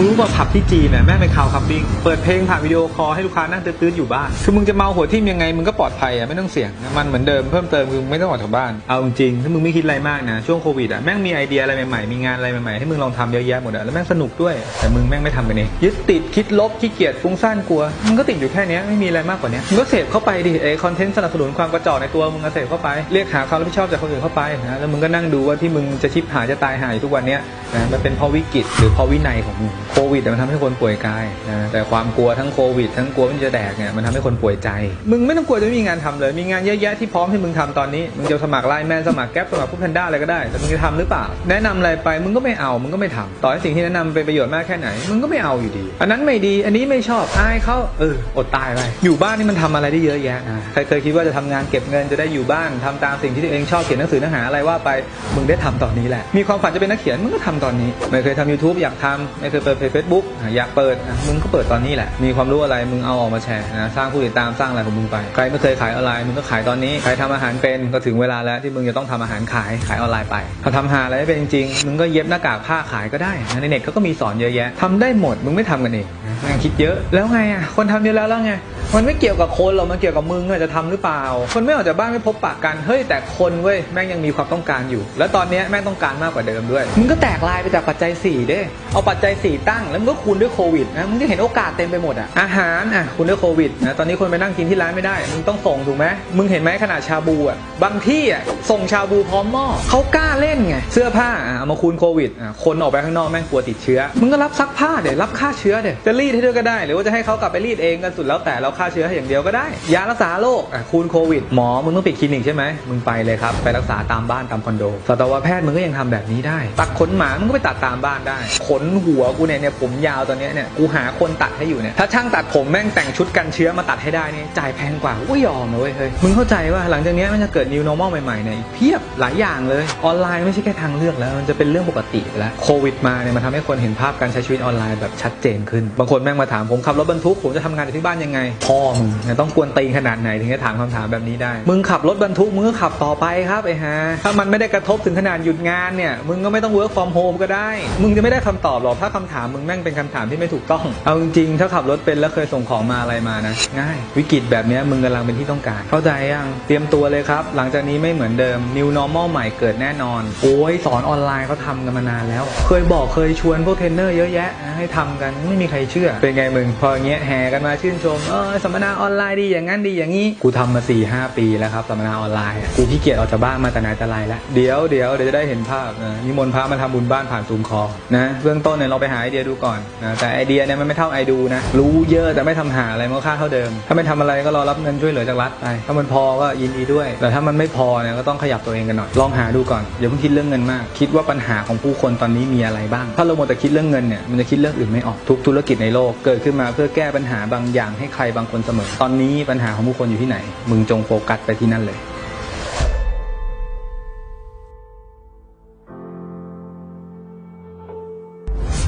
มึงรู้ป่ะผับที่จีนเนี่ยแม่งเป็นคาวคัมปิ้งเปิดเพลงผ่านวิดีโอคอลให้ลูกค้านั่งตื้อๆอยู่บ้าน คือมึงจะเมาหัวทิ่มยังไงมึงก็ปลอดภัยอะไม่ต้องเสี่ยงมันเหมือนเดิมเพิ่มเติมคือไม่ต้องออกจากบ้านเอาจริงๆถ้ามึงไม่คิดอะไรมากนะช่วงโควิดอะแม่งมีไอเดียอะไรใหม่ๆมีงานอะไรใหม่ๆให้มึงลองทำเยอะแยะหมดอะแล้วแม่งสนุกด้วยแต่มึงแม่งไม่ทำกันเองยึดติดคิดลบขี้เกียจฟุ้งซ่านกลัวมึงก็ติดอยู่แค่นี้ไม่มีอะไรมากกว่านี้มึงก็เสพเข้าไปดิไอคอนเทนต์สนับสนุนความกระจอกในตัวมึงก็เสพเข้าไปเรียกหาความรับผิดชอบจากคนอื่นเข้าไปนะแล้วมึงก็นั่งดูว่าที่มึงจะชิบหายจะตายหายทุกวันเนี้ย นะมันเป็นเพราะวิกฤตหรือเพราะวินัยของโควิดมันทำให้คนป่วยกายนะแต่ความกลัวทั้งโควิด ทั้งกลัวมันจะแดกเนี่ยมันทำให้คนป่วยใจ มึงไม่ต้องกลัวจะไม่มีงานทำเลย มีงานเยอะแยะที่พร้อมให้มึงทำตอนนี้มึงจะสมัครไลน์แมนสมัครแก๊ปสมัครพุแพนด้าอะไรก็ได้แต่มึงจะทำหรือเปล่า แนะนำอะไรไปมึงก็ไม่เอามึงก็ไม่ทำต่อให้สิ่งที่แนะนำเป็นประโยชน์มากแค่ไหนมึงก็ไม่เอาอยู่ดี อันนั้นไม่ดีอันนี้ไม่ชอบอายเขาเอออดตายไปอยู่บ้านนี่มันทำอะไรได้เยอะแยะอะใครเคยคิดว่าจะทำงานเก็บเงินจะได้อยู่บ้านทำตามสิ่งที่ตัวเองชอบเขียนหนังสือเนื้อหาอะไรว่าไปมึงได้ทำตอนนี้แหละมีความฝันจะเป็นนักเขียนมึงก็ทำตอนนี้ ไม่เคยทำ YouTube อยากทำไม่เคยเปิดเพจ Facebook อะอยากเปิดอะมึงก็เปิดตอนนี้แหละ มีความรู้อะไรมึงเอาออกมาแชร์นะสร้างผู้ติดตามสร้างอะไรของมึงไป ใครไม่เคยขายออนไลน์มึงก็ขายตอนนี้ ใครทำอาหารเป็นก็ถึงเวลาแล้วที่มึงจะต้องทำอาหารขายขายออนไลน์ไปถ้าทำหาอะไรไม่เป็นจริงมึงก็เย็บหน้ากากผ้าขายก็ได้นะในเน็ตเขาก็มีสอนเยอะแยะทำได้หมดมึงไม่ทำกันเองนะแม่งคิดเยอะแล้วไงอะคนทำเยอะแล้วแล้วไง มันไม่เกี่ยวกับคนหรอกมันเกี่ยวกับมึงอะจะทำหรือเปล่า คนไม่ออกจากบ้านไม่พบปะกัน เฮ้ยแต่คนเว้ยแม่งยังมีความต้องการอยู่ แล้วตอนนี้แม่งต้องการมากกว่าเดิมด้วย มึงก็แตกลายไปจากปัจจัย4เด้ เอาปัจจัย 4 ตั้ง แล้วมึงก็คูณด้วยโควิดนะ มึงจะเห็นโอกาสเต็มไปหมดอะอาหารอะคูณด้วยโควิดนะ ตอนนี้คนไปนั่งกินที่ร้านไม่ได้ มึงต้องส่งถูกไหมมึงเห็นไหมขนาดชาบูอะ บางที่อะส่งชาบูพร้อมหม้อเขากล้าเล่นไง เสื้อผ้าอะมาคูณโควิดอะ คนออกไปข้างนอกแม่งกลัวติดเชื้อ มึงก็รับซักผ้าเดี๋ยวรับค่าเชื้อเดี๋ยวจะรีดให้ด้วยก็ได้ หรือว่าจะให้เขากลับไปรีดเองก็สุดแล้วแต่เราค่าเชื้อให้อย่างเดียวก็ได้ ยารักษาโรคคูณโควิดหมอมึงต้องปิดคลินิกใช่ไหมมึงไปเลยครับไปรักษาตามบ้านตามคอนโดสัตวแพทย์มึงก็ยังทำแบบนี้ได้ ตัดขนหมามึงก็ไปตัดตามบ้านได้ ขนหัวกูเนี่ยเนี่ยผมยาวตอนนี้เนี่ยกูหาคนตัดให้อยู่เนี่ยถ้าช่างตัดผมแม่งแต่งชุดกันเชื้อมาตัดให้ได้นี่จ่ายแพงกว่ากูยอมนะเว้ยเฮ้ยมึงเข้าใจว่าหลังจากนี้มันจะเกิด new normal ใหม่ๆเนี่ยเพียบหลายอย่างเลยออนไลน์ไม่ใช่แค่ทางเลือกแล้วมันจะเป็นเรื่องปกติแล้วโควิดมาเนี่ยมันทำให้คนเห็นภาพการใช้ชีวิตออนไลน์แบบชัดเจนขึ้นบางคนแม่งมาถามผมขับรถบรรทุกผมจะทำงานที่บ้านยังไงพ่อมึงเนี่ยต้องกวนตีนขนาดไหนถึงจะถามคำถามแบบนี้ได้ มึงขับรถบรรทุกมึงก็ขับต่อไปครับไอ้ฮะถ้ามันไม่ได้กระทบถึงขนาดหยุดงานเนี่ยมึงก็ไม่ต้อง work from home ก็ได้ มึงจะไม่ได้คำตอบหรอกถ้าคำถามมึงแม่งเป็นคำถามที่ไม่ถูกต้อง เอาจริงๆถ้าขับรถเป็นแล้วเคยส่งของมาอะไรมานะง่ายวิกฤตแบบเนี้ยมึงกำลังเป็นที่ต้องการ เข้าใจยังเตรียมตัวเลยครับ หลังจากนี้ไม่เหมือนเดิม new normal ใหม่เกิดแน่นอน โอ้ยสอนออนไลน์เขาทำกันมานานแล้ว เคยบอกเคยชวนพวกเทรนเนอร์เยอะแยะนะให้ทำกันไม่มีใครเชื่อ เป็นไงมึงพออย่างเงี้ยแห่กันมาชื่นชมเออสัมมนาออนไลน์ดีอย่างนั้นดีอย่างนี้ กูทำมา4ี่หปีแล้วครับสัมมนาออนไลน์กูขี้เกียจออกจากบ้านมาแต่ไหนแต่ไรแล้วเดี๋ยวเดี๋ยวเดี๋ยวจะได้เห็นภาพนะนิมนต์พระมาทำบุญบ้านผ่านซูมคอนะเบื้องต้นเนี่ยเราไปหาไอเดียดูก่อนนะแต่ไอเดียเนี่ยมันไม่เท่าไอดูนะรู้เยอะแต่ไม่ทำหาอะไรมันก็ค่าเท่าเดิม ถ้าไม่ทำอะไรก็รอรับเงินช่วยเหลือจากรัฐไปถ้ามันพอก็ยินดีด้วย แต่ถ้ามันไม่พอเนี่ยก็ต้องขยับตัวเองกันหน่อยลองหาดูก่อนอย่าเพิ่งคิดเรื่องเงินมาก คิดว่าปัญหาของผู้คนตอนนี้มีอะไรบ้าง ถ้าเราหมดแต่คิดเรื่องเงินเนี่ยมันจะคิดเรื่องอื่นไม่ออกทุกธุรกิจในโลกเกิดขึ้นมาเพื่อแก้ปัญหาบางอย่างให้ใครบางคนเสมอ ตอนนี้ปัญหาของผู้คนอยู่ที่ไหน มึงจงโฟกัสไปที่นั่นเลย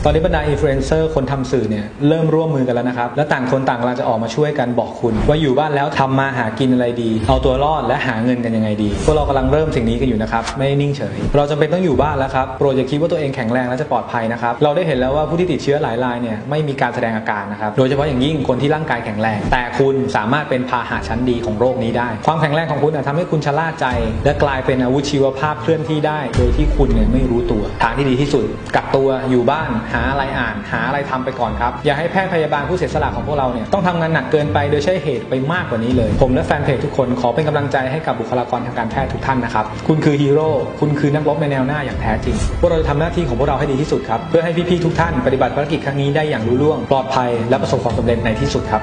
ตอนนี้บรรดาอินฟลูเอนเซอร์คนทำสื่อเนี่ยเริ่มร่วมมือกันแล้วนะครับ และต่างคนต่างกำลังจะออกมาช่วยกันบอกคุณ ว่าอยู่บ้านแล้วทำมาหากินอะไรดี เอาตัวรอดและหาเงินกันยังไงดีพวกเรากำลังเริ่มสิ่งนี้กันอยู่นะครับไม่นิ่งเฉย เราจำเป็นต้องอยู่บ้านแล้วครับโปรดอย่าคิดว่าตัวเองแข็งแรงและจะปลอดภัยนะครับเราได้เห็นแล้วว่าผู้ที่ติดเชื้อหลายรายเนี่ยไม่มีการแสดงอาการนะครับโดยเฉพาะอย่างยิ่งคนที่ร่างกายแข็งแรง แต่คุณสามารถเป็นพาหะชั้นดีของโรคนี้ได้ ความแข็งแรงของคุณอาจทำให้คุณชะล่าใจ และกลายเป็นอาวุธชีวภาพเคลื่อนที่ได้ โดยที่คุณเนี่ยไม่รู้ตัวทางที่ดีที่สุดกักตัวอยู่บ้านหาอะไรอ่านหาอะไรทำไปก่อนครับ อย่าให้แพทย์พยาบาลผู้เสียสละของพวกเราเนี่ยต้องทำงานหนักเกินไปโดยใช้เหตุไปมากกว่านี้เลย ผมและแฟนเพจทุกคนขอเป็นกำลังใจให้กับบุคลากรทางการแพทย์ทุกท่านนะครับ คุณคือฮีโร่คุณคือนักรบในแนวหน้าอย่างแท้จริง พวกเราจะทำหน้าที่ของพวกเราให้ดีที่สุดครับเพื่อให้พี่ๆทุกท่านปฏิบัติภารกิจครั้งนี้ได้อย่างรุ่ล่วงปลอดภัยและประสบความสำเร็จในที่สุดครับ